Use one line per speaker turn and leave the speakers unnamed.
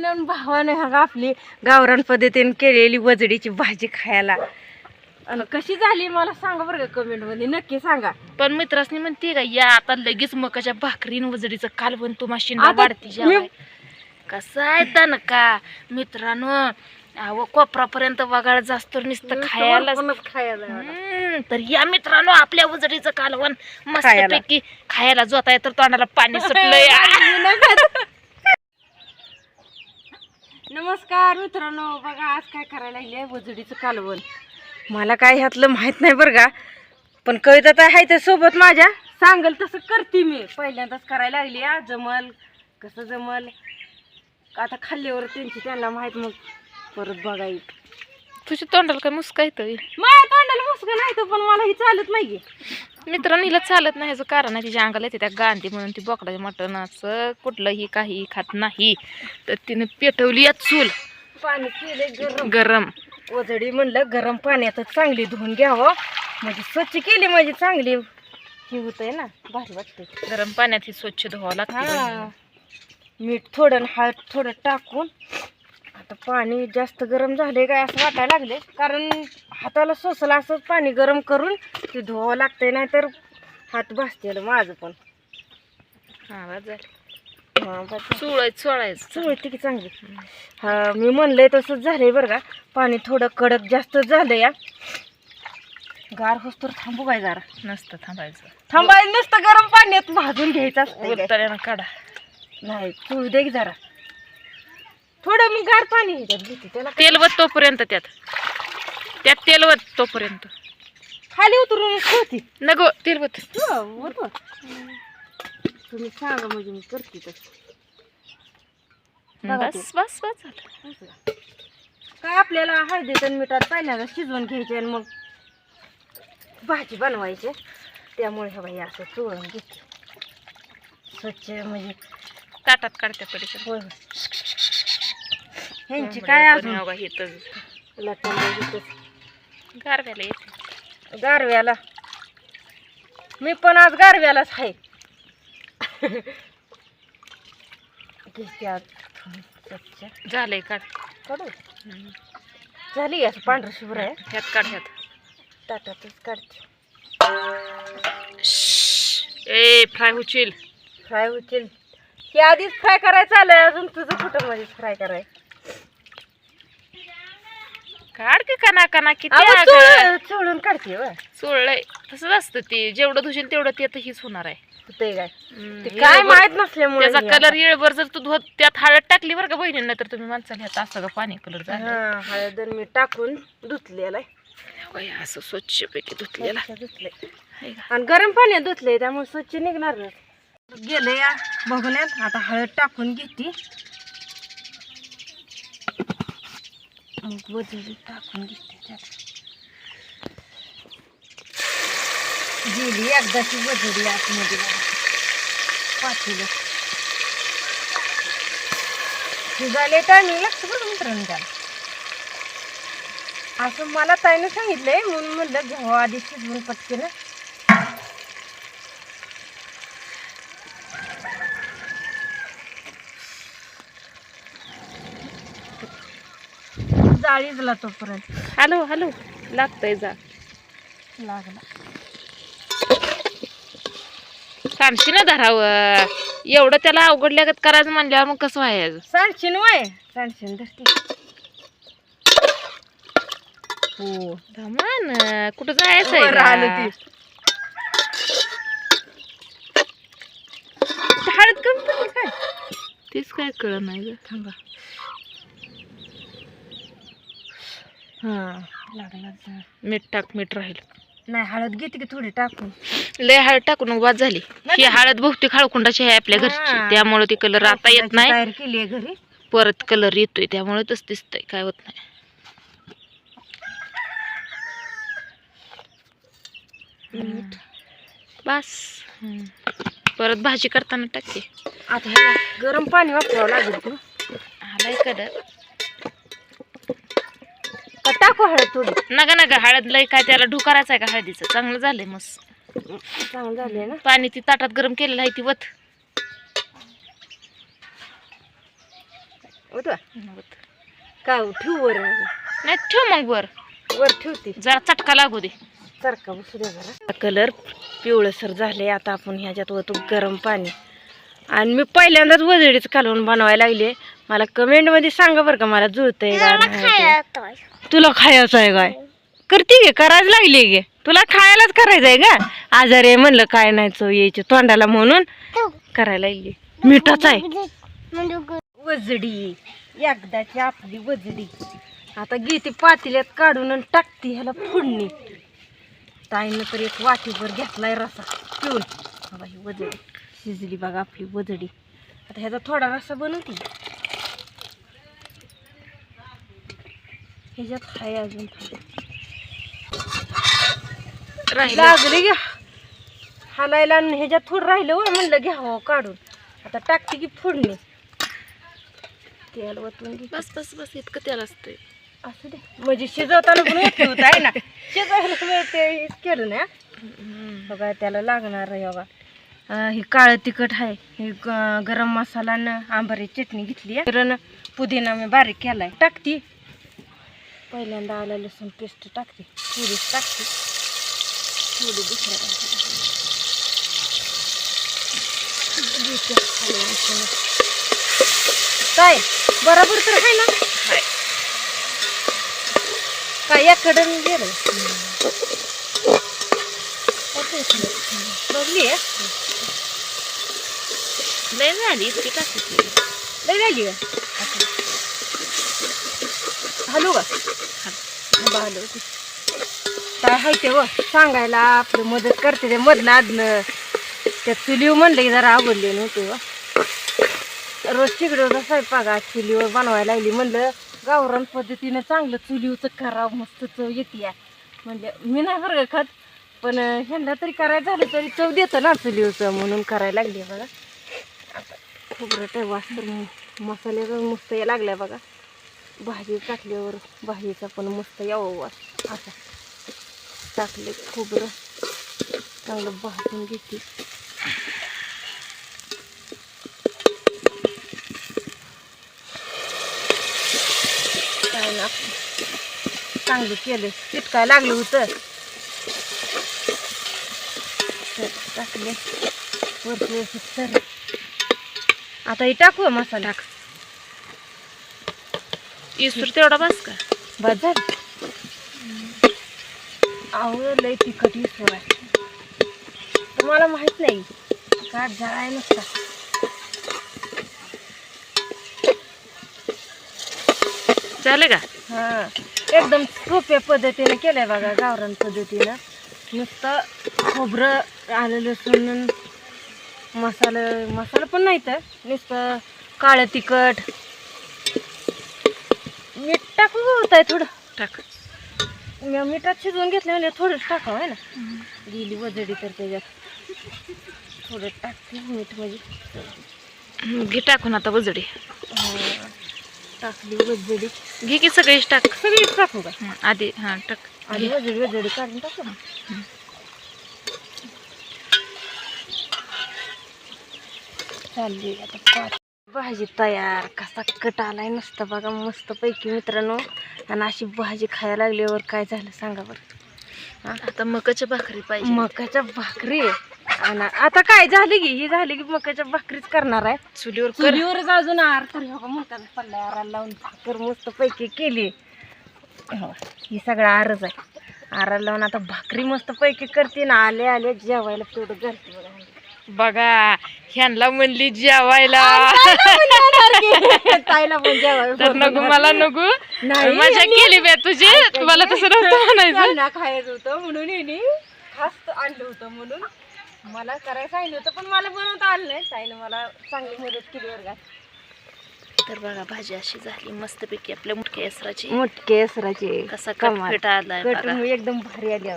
मैत्रिणीनं भावाने हा आपली गावरान पद्धतीने केलेली वजडीची भाजी खायला. आणि कशी झाली मला सांगा बरं का कमेंटमध्ये नक्की सांगा.
पण मित्रासनी म्हणते का या आता लगेच मकाच्या भाकरीन वजडीचं कालवण तू
आता
वाढती
मी-
कसं आहे तन का मित्रांनो अहो कोपरापर्यंत वगाळ जास्त नुसतं खायला
खायला
हम्म, तर या मित्रांनो आपल्या उजडीचं कालवण
खायला.
मस्तपैकी खायला. जोता तर तोंडाला पाणी सुटलंय.
नमस्कार मित्रांनो बघा आज काय करायला लागले उजडीचं कालवण. मला काय ह्यातलं माहीत नाही बरं का पण कविता तर आहे त्या सोबत माझ्या. सांगल तसं करते मी. पहिल्यांदाच करायला लागली आ जमल कसं जमल? आता खाल्ल्यावर त्यांची त्यांना माहीत मग. परत बघाय
तुझ्या तोंडाला काय मुस्का येतोय
माझ्या तोंडाला मुसकं नाही तर पण मला ही चालत नाही
मित्रांनो हिला चालत नाही ह्याचं कारण आहे तिच्या अंगाला येते त्या गांधी म्हणून ती बोकडाच्या मटणाचं कुठलंही काही खात नाही. तर तिने पेटवली या चूल.
पाणी केले गरम.
गरम.
वजडी म्हणलं गरम पाण्यातच चांगली धुवून घ्यावं. म्हणजे स्वच्छ केली म्हणजे चांगली. हे होतंय ना भारी वाटते
गरम पाण्यात ही स्वच्छ धुवावं लागतं.
मीठ थोडं हळद थोडं टाकून आता पाणी जास्त गरम झाले काय असं वाटायला लागले कारण हाताला सोसला असं पाणी गरम करून ते धुवावं लागतंय नाही तर हात भासतील माझं पण.
हा.
हा.
चुळायचं चोळायचं.
चुळती की चांगली. हा मी म्हणलंय तसंच झालंय बरं का. पाणी थोडं कडक जास्त झालं या गार होस तर थांबू काय जरा.
नसतं थांबायचं.
थांबायला नसतं गरम पाण्यात भाजून घ्यायचं असतं
काढा.
नाही चुळ दे जरा. थोडं मी गार पाणी ह्याच्यात घेते त्याला
तेलवत तोपर्यंत त्यात. त्यात तेलवत तोपर्यंत.
खाली उतरून ठेवते
नको तेलवत.
हो, होतं. तुम्ही सांगा म्हणजे मी करते तसं. बघा
बस बस बस झालं.
काय आपल्याला हळदीत आणि मिठात पहिल्यांदा शिजवून घ्यायचे आणि मग भाजी बनवायची. त्यामुळे हे बाई असं चोळून घेते. स्वच्छ म्हणजे
ताटात काढते पडीचं
होय होय. ह्यांची काय अजून?
गारव्याला येते.
गारव्याला? मी पण आज गारव्यालाच आहे.
झालंय काढ
काढू झाली असं पांढरं शुभ्र आहे.
ह्यात काढ ह्यात.
ताटातच काढते.
ए फ्राय होशील.
फ्राय होतील. हे आधीच फ्राय करायचं आलंय अजून तुझं कुठं मध्ये फ्राय कराय
काढ की कना कना किती.
चोळ- चोळून काढते व
चोळलंय. तसंच असतं ते. जेवढं धुशील तेवढं ते तर हीच होणार आहे.
ते काय?
हम्म,
ते काय माहीत नसल्यामुळे
त्याचा
हे
कलर
आता.
येळभर जर तू धुत त्यात हळद टाकली बरं का बहिणींना तर तुम्ही माणसाला ह्यात असं का पाणी कलर झालं
हा हळद आणि मीठ टाकून धुतलेलं आहे.
असं धुतलेला.
स्वच्छ धुतलंय.
आहे का?
आणि गरम पाण्यात धुतलंय त्यामुळे स्वच्छ निघणार गेलं या बघण्यात. आता हळद टाकून घेते. मग वजडी टाकून घेते त्यात गेली एकदाची वजडी आतमध्ये पाठीला शिजायला टायमिंग लागतं बरं मित्रांनो त्याला असं मला ताईनं सांगितलंय म्हणून म्हणलं घ्यावं आधी शिजवून पटकेनं जाळीजला तोपर्यंत.
Hello hello. लागतंय जा.
लागला.
सांडशी ना धरावं. एवढं त्याला अवघडल्यागत करायचं म्हणल्यावर मग कसं व्हायचं?
सांडशीन वय. सांडशीन धरते. हो.
धमान कुठं जायचंय
बरं आलं
का?
ते. हळद कमी पडली काय?
तेच काय कळ नाही ग.
थांबा. हा.
मीठ टाक मीठ राहील.
नाही हळद घेते की थोडी टाकून?
लय हळद टाकून बाद झाली. ही हळद बहुतेक हळकुंडाची आहे आपल्या घरची.
हा.
त्यामुळे ती कलर आता येत नाही.
तयार केली आहे घरी.
परत कलर येतोय त्यामुळे तस दिसतंय. काय होत नाही.
मीठ.
बस. परत भाजी करताना टाके
आता ह्याला गरम पाणी वापरावं लागेल तू
आलाय कलर
का टाकू हळद थोडी?
नका नका हळद लय काय त्याला ढुकारायचं आहे का हळदीचं? चांगलं झालंय मस्त.
चांगलं झालंय ना?
पाणी ती ताटात गरम केलेलं आहे ती वत.
होतं काय हो, ठेवू वर?
नाही ठेव मग वर.
वर ठेवते.
जरा चटका लागू दे.
सारखा बसू द्या जरा. कलर पिवळसर झाले आता आपण ह्याच्यात वतो गरम पाणी. आणि मी पहिल्यांदाच वजडीचं कालवून बनवायला लागले. मला कमेंटमध्ये सांगा बरं का मला जुळतंय का. तुला खायचं आहे काय? करते गे करायला लागली गे. तुला खायलाच करायचं आहे का? आजारी आहे म्हणलं काय नाही चव यायची तोंडाला म्हणून करायला लागली. मिठाच आहे. वजडी. एकदाची आपली वजडी. आता घेते पातेल्यात काढून आणि टाकते ह्याला फोडणी. ताईनं तर एक वाटीभर घेतलाय रसा. पिऊन. वजडी. शिजली बघा आपली वजडी आता ह्याचा थोडा रसा बनवते. ह्याच्यात हाय अजून थोडं.
राहिलं.
लागले घ्या हालायला आणि ह्याच्यात थोडं राहिलं हो म्हणलं घ्यावं काढून. आता टाकते की फोडणी. तेल वतून
बस बस बस इतकं त्याला असतंय.
असं दे. म्हणजे शिजवताना पण होते आहे ना शिजवायला केलं ना बघा त्याला लागणार आहे बघा. ही काळं तिखट आहे. ही गरम मसाला न आंबारी चटणी घेतली आहे. पुदिना मी बारीक केलाय. टाकती. पहिल्यांदा आलं लसूण पेस्ट टाकते. थोडीच टाकते. थोडी दुसऱ्या काय? बरोबर तर आहे ना. काय याकडं गेलं. बघली आहे?
लय झाली इतकी टाकायची
लय झाली का हॅलो का हॅलो काय हाय ते व सांगायला आपलं मदत करते ते मधलं आदनं त्या चुलीवर म्हणलं की जरा आवडले नव्हते व रोज तिकडं स्वयंपाका चुलीवर बनवायला लागली म्हणलं गावरान पद्धतीनं चांगलं चुलीवचं करावं मस्त चव येते म्हणलं मी नाही बरं का खात पण ह्यांना तरी करायचं झालं तरी चव देतं ना चुलीवचं म्हणून करायला लागली बघा खोबरं ते वासर मसाल्याचा मस्त या लागलाय बघा. भाजी टाकल्यावर भाजीचा पण मस्त यावं वास. असा टाकले खोबरं. चांगलं भाजून घेते. काय ना चांगलं केलं चिटकाय लागलं होतं. टाकले. वरती असं तर आता हे टाकू मसाला. टाक.
इसूर तेवढा बस का?
बस झालं. अहो लय तिखट इसवर आहे. तुम्हाला माहीत नाही. का जाळाय नसता.
झालं का?
हा. एकदम सोप्या पद्धतीने केलंय बघा गावरान पद्धतीनं. नुसतं खोबरं आलं लसूण मसाला मसाला पण नाही तर. नुसतं काळं तिखट. मीठ टाकू होत आहे थोडं?
टाक.
मिठात शिजवून घेतलं म्हणजे थोडंच टाकावं आहे ना? गेली वजडी तर त्याच्यात. थोडं टाकते मीठ म्हणजे.
घे टाकून आता वजडी.
टाकली वजडी.
घे की सगळीच टाक.
सगळीच टाकू का?
आधी हां टाक.
आधी वजडी वजडी काढून टाकू ना. चालली आता भाजी तयार कसा कट आलाय नसतं बघा मस्त पैकी मित्रांनो. आणि अशी भाजी खायला लागल्यावर काय झालं सांगा बरं.
आता मकाच्या भाकरी पाहिजे.
मकाच्या भाकरी. आणि आता काय झाली की ही झाली की मकाच्या भाकरीच करणार आहे.
चुलीवर
चुलीवरच अजून आर तर का म्हणतात पडला आराला लावून भाकर मस्त पैकी केली. हो, ही सगळं आरच आहे. आराला लावून आता भाकरी मस्त पैकी करते ना आले आले जेवायला तेवढं घालते बघा.
बघा ह्यांना म्हणली जेवायला.
ताईला पण जेवायला
तर नको मला नको.
नाही,
मजा
यांनी-
केली बे तुझी मला तसं नव्हतं म्हणायचं.
त्यांना खायचं होतं म्हणून हिने खास आणलं होतं म्हणून. मला करायला सांगितलं होतं पण मला बनवता आलं नाही. ताईनं मला चांगली मदत केली बरं का.
तर बघा भाजी अशी झाली मस्तपैकी. आपल्या मुठक्या यसराची.
मोठे असराचे
कसा
कमाल.
कटफेट आलाय बघा.
कटून एकदम भारी आली.